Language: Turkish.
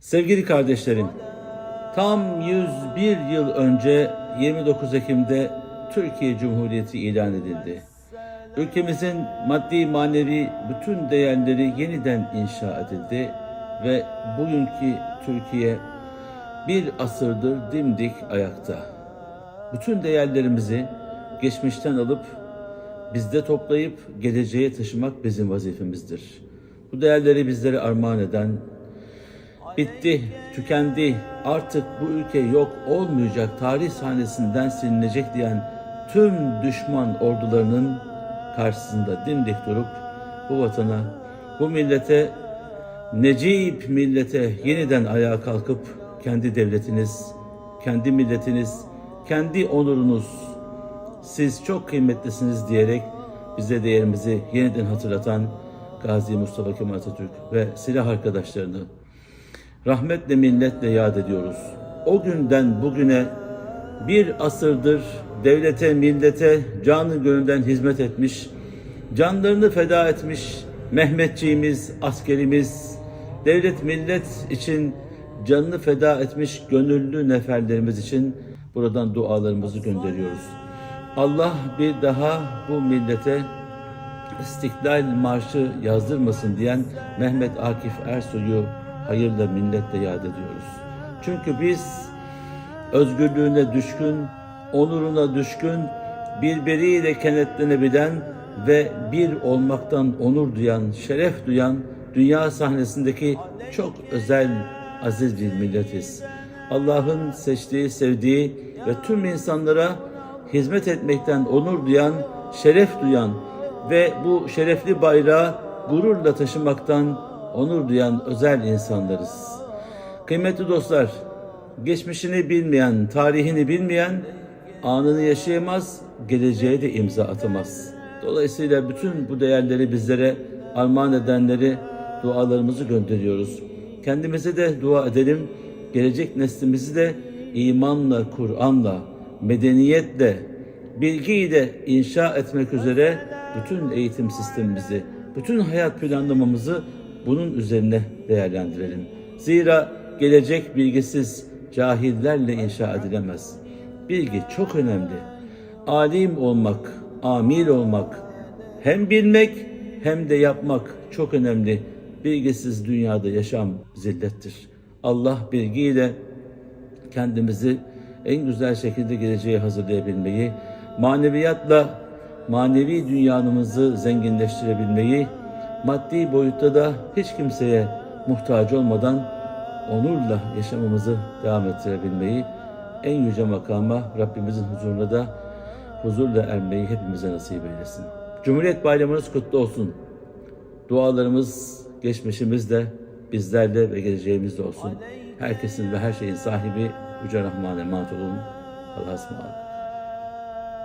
Sevgili kardeşlerim, tam 101 yıl önce 29 Ekim'de Türkiye Cumhuriyeti ilan edildi. Ülkemizin maddi manevi bütün değerleri yeniden inşa edildi ve bugünkü Türkiye bir asırdır dimdik ayakta. Bütün değerlerimizi geçmişten alıp bizde toplayıp geleceğe taşımak bizim vazifemizdir. Bu değerleri bizlere armağan eden bitti, tükendi, artık bu ülke yok olmayacak, tarih sahnesinden silinecek diyen tüm düşman ordularının karşısında dimdik durup bu vatana, bu millete, necip millete yeniden ayağa kalkıp kendi devletiniz, kendi milletiniz, kendi onurunuz, siz çok kıymetlisiniz diyerek bize değerimizi yeniden hatırlatan Gazi Mustafa Kemal Atatürk ve silah arkadaşlarını rahmetle minnetle yad ediyoruz. O günden bugüne bir asırdır devlete, millete canı gönülden hizmet etmiş, canlarını feda etmiş Mehmetçiğimiz, askerimiz, devlet millet için canını feda etmiş gönüllü neferlerimiz için buradan dualarımızı gönderiyoruz. Allah bir daha bu millete İstiklal Marşı yazdırmasın diyen Mehmet Akif Ersoy'u hayırla minnetle yad ediyoruz. Çünkü biz özgürlüğüne düşkün, onuruna düşkün, birbiriyle kenetlenebilen ve bir olmaktan onur duyan, şeref duyan dünya sahnesindeki çok özel aziz bir milletiz. Allah'ın seçtiği, sevdiği ve tüm insanlara hizmet etmekten onur duyan, şeref duyan ve bu şerefli bayrağı gururla taşımaktan onur duyan özel insanlarız. Kıymetli dostlar, geçmişini bilmeyen, tarihini bilmeyen anını yaşayamaz, geleceğe de imza atamaz. Dolayısıyla bütün bu değerleri bizlere armağan edenleri dualarımızı gönderiyoruz. Kendimize de dua edelim, gelecek neslimizi de imanla, Kur'an'la, medeniyetle, bilgiyle inşa etmek üzere bütün eğitim sistemimizi, bütün hayat planlamamızı bunun üzerine değerlendirelim. Zira gelecek bilgisiz cahillerle inşa edilemez. Bilgi çok önemli. Alim olmak, amil olmak, hem bilmek hem de yapmak çok önemli. Bilgisiz dünyada yaşam zillettir. Allah bilgiyle kendimizi en güzel şekilde geleceğe hazırlayabilmeyi, maneviyatla manevi dünyanımızı zenginleştirebilmeyi, maddi boyutta da hiç kimseye muhtaç olmadan onurla yaşamamızı devam ettirebilmeyi, en yüce makama Rabbimizin huzuruna da huzurla ermeyi hepimize nasip eylesin. Cumhuriyet Bayramınız kutlu olsun. Dualarımız, geçmişimiz de bizlerle ve geleceğimizde olsun. Herkesin ve her şeyin sahibi Yüce Rahman'a emanet olun. Allah'a ısmarladık.